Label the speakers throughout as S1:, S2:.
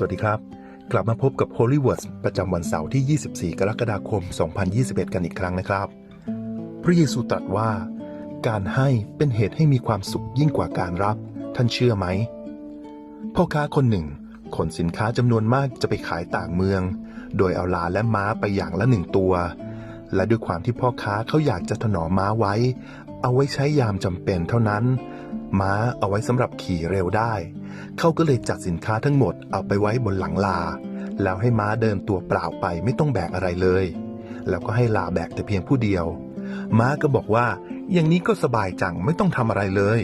S1: สวัสดีครับ กลับมาพบกับ Holy Words ประจำวันเสาร์ที่ 24 กรกฎาคม 2021 กันอีกครั้งนะครับ พระเยซูตรัสว่า การให้เป็นเหตุให้มีความสุขยิ่งกว่าการรับ ท่านเชื่อไหม พ่อค้าคนหนึ่ง ขนสินค้าจำนวนมากจะไปขายต่างเมือง โดยเอาลาและม้าไปอย่างละหนึ่งตัว และด้วยความที่พ่อค้าเขาอยากจะถนอมม้าไว้ เอาไว้ใช้ยามจำเป็นเท่านั้น ม้าเอาไว้สำหรับขี่เร็วได้ เขาก็เลยจัดสินค้าทั้งหมดเอาไปไว้บนหลังลา แล้วให้ม้าเดินตัวเปล่าไปไม่ต้องแบกอะไรเลย แล้วก็ให้ลาแบกแต่เพียงผู้เดียว ม้าก็บอกว่า อย่างนี้ก็สบายจังไม่ต้องทำอะไรเลย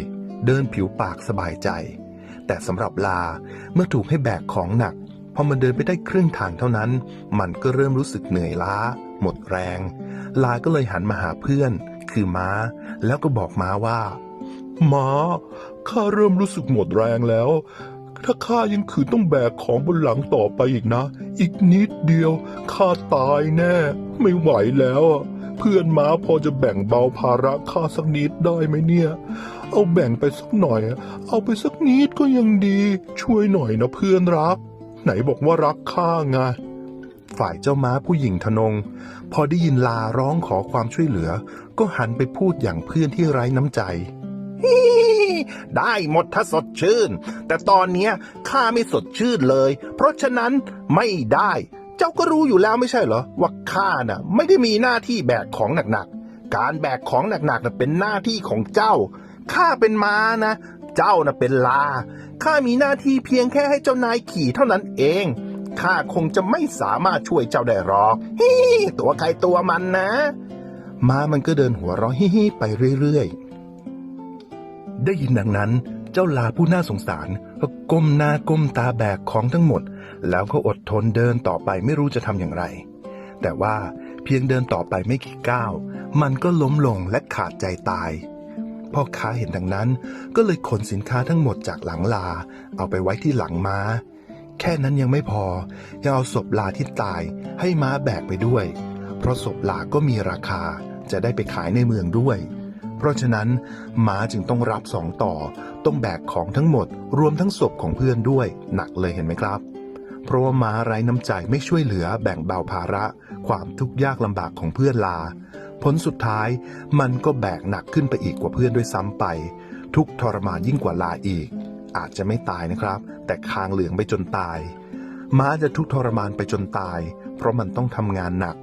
S1: เดินผิวปากสบายใจ แต่สำหรับลาเมื่อถูกให้แบกของหนักพอมันเดินไปได้ครึ่งทางเท่านั้น มันก็เริ่มรู้สึกเหนื่อยล้า หมดแรง ลาก็เลยหันมาหาเพื่อน คือม้า แล้วก็บอกม้าว่า ม้าข้าเริ่มรู้สึกหมดแรงแล้ว ถ้าข้ายังขืนต้องแบกของบนหลังต่อไปอีกนะ อีกนิดเดียวข้าตายแน่ ไม่ไหวแล้วอะเพื่อนม้าพอจะแบ่งเบาภาระข้าสักนิดได้ไหมเนี่ย เอาแบ่งไปสักหน่อยอะเอาไปสักนิดก็ยังดี ช่วยหน่อยนะเพื่อนรัก ไหนบอกว่ารักข้าไงฝ่ายเจ้าม้าผู้หญิงทนง พอได้ยินลาร้องขอความช่วยเหลือ ก็หันไปพูดอย่างเพื่อนที่ไร้น้ำใจ ได้หมดถ้าสดชื่น แต่ตอนเนี้ยข้าไม่สดชื่นเลย เพราะฉะนั้นไม่ได้ เจ้าก็รู้อยู่แล้วไม่ใช่เหรอ ว่าข้าน่ะ ไม่ได้มีหน้าที่แบกของหนักๆ การแบกของหนักๆน่ะเป็นหน้าที่ของเจ้า ข้าเป็นม้านะ เจ้าน่ะเป็นลา ข้ามีหน้าที่เพียงแค่ให้เจ้านายขี่เท่านั้นเอง ข้าคงจะไม่สามารถช่วยเจ้าได้หรอกฮิตัวใครตัวมันนะ ม้ามันก็เดินหัวเราะฮิฮิไปเรื่อยๆ ได้ยินดังนั้น เจ้าลาผู้น่าสงสารก็ก้มหน้าก้มตาแบกของทั้งหมด แล้วก็อดทนเดินต่อไปไม่รู้จะทำอย่างไร แต่ว่าเพียงเดินต่อไปไม่กี่ก้าว มันก็ล้มลงและขาดใจตายพ่อค้าเห็นดังนั้น ก็เลยขนสินค้าทั้งหมดจากหลังลา เอาไปไว้ที่หลังม้า แค่นั้นยังไม่พอ ยังเอาศพลาที่ตายให้ม้าแบกไปด้วย เพราะศพลาก็มีราคาจะได้ไปขายในเมืองด้วย เพราะฉะนั้นหมาจึงต้องรับสองต่อ ต้องแบกของทั้งหมด รวมทั้งศพของเพื่อนด้วยหนักเลยเห็นไหมครับ เพราะว่าม้าไร้น้ำใจไม่ช่วยเหลือแบ่งเบาภาระ ความทุกข์ยากลำบากของเพื่อนลา ผลสุดท้ายมันก็แบกหนักขึ้นไปอีกกว่าเพื่อนด้วยซ้ำไป ทุกทรมานยิ่งกว่าลาอีก อาจจะไม่ตายนะครับ แต่คางเหลืองไปจนตายม้าจะทุกทรมานไปจนตาย เพราะมันต้องทำงานหนัก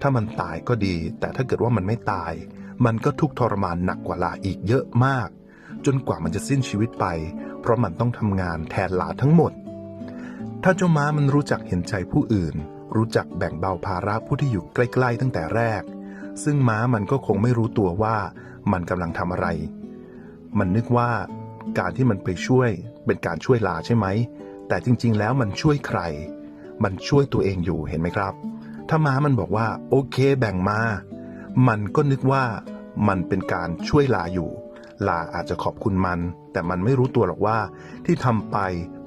S1: ถ้ามันตายก็ดี แต่ถ้าเกิดว่ามันไม่ตาย มันก็ทุกทรมานหนักกว่าลาอีกเยอะมาก จนกว่ามันจะสิ้นชีวิตไป เพราะมันต้องทำงานแทนลาทั้งหมด ถ้าเจ้าม้ามันรู้จักเห็นใจผู้อื่น รู้จักแบ่งเบาภาระผู้ที่อยู่ใกล้ๆ ตั้งแต่แรก ซึ่งม้ามันก็คงไม่รู้ตัวว่ามันกำลังทำอะไร มันนึกว่าการที่มันไปช่วยเป็นการช่วยลาใช่ไหม แต่จริงๆ แล้วมันช่วยใคร มันช่วยตัวเองอยู่เห็นไหมครับ ถ้าม้ามันบอกว่า โอเค แบ่งมา มันก็นึกว่ามันเป็นการช่วยลาอยู่ ลาอาจจะขอบคุณมัน แต่มันไม่รู้ตัวหรอกว่า ที่ทำไป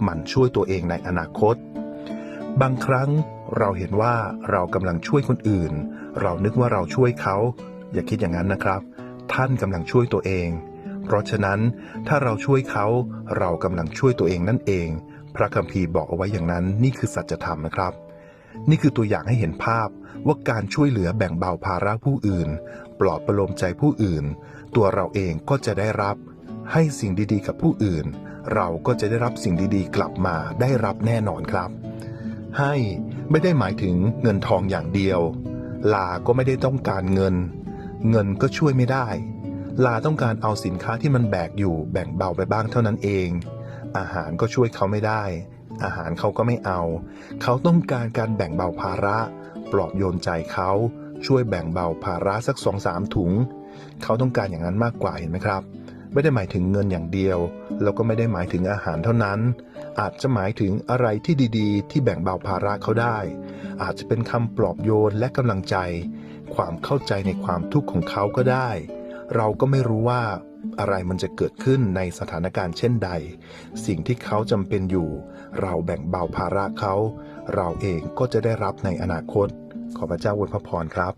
S1: มันช่วยตัวเองในอนาคต บางครั้งเราเห็นว่าเรากำลังช่วยคนอื่น เรานึกว่าเราช่วยเขา อย่าคิดอย่างนั้นนะครับ ท่านกำลังช่วยตัวเอง เพราะฉะนั้นถ้าเราช่วยเขาเรากำลังช่วยตัวเองนั่นเอง พระคัมภีร์บอกเอาไว้อย่างนั้นนี่คือสัจธรรมนะครับ นี่คือตัวอย่างให้เห็นภาพว่าการช่วยเหลือแบ่งเบาภาระผู้อื่น ปลอบประโลมใจผู้อื่น ตัวเราเองก็จะได้รับ ให้สิ่งดีๆ กับผู้อื่น เราก็จะได้รับสิ่งดีๆ กลับมาได้รับแน่นอนครับ ให้ไม่ได้หมายถึงเงินทองอย่างเดียว ลาก็ไม่ได้ต้องการเงิน เงินก็ช่วยไม่ได้ ลาต้องการเอาสินค้าที่มันแบกอยู่แบ่งเบาไปบ้างเท่านั้นเอง อาหารก็ช่วยเขาไม่ได้ อาหารเขาก็ไม่เอา เขาต้องการการแบ่งเบาภาระ ปลอบโยนใจเขาช่วยแบ่งเบาภาระสักสองสามถุง เขาต้องการอย่างนั้นมากกว่าเห็นไหมครับ ไม่ได้หมายถึงเงินอย่างเดียว แล้วก็ไม่ได้หมายถึงอาหารเท่านั้น อาจจะหมายถึงอะไรที่ดีๆ ที่แบ่งเบาภาระเขาได้ อาจจะเป็นคำปลอบโยนและกำลังใจ ความเข้าใจในความทุกข์ของเขาก็ได้ เราก็ไม่รู้ว่า อะไรมันจะเกิดขึ้นในสถานการณ์เช่นใด สิ่งที่เขาจำเป็นอยู่ เราแบ่งเบาภาระเขา เราเองก็จะได้รับในอนาคต ขอพระเจ้าอวยพระพรครับ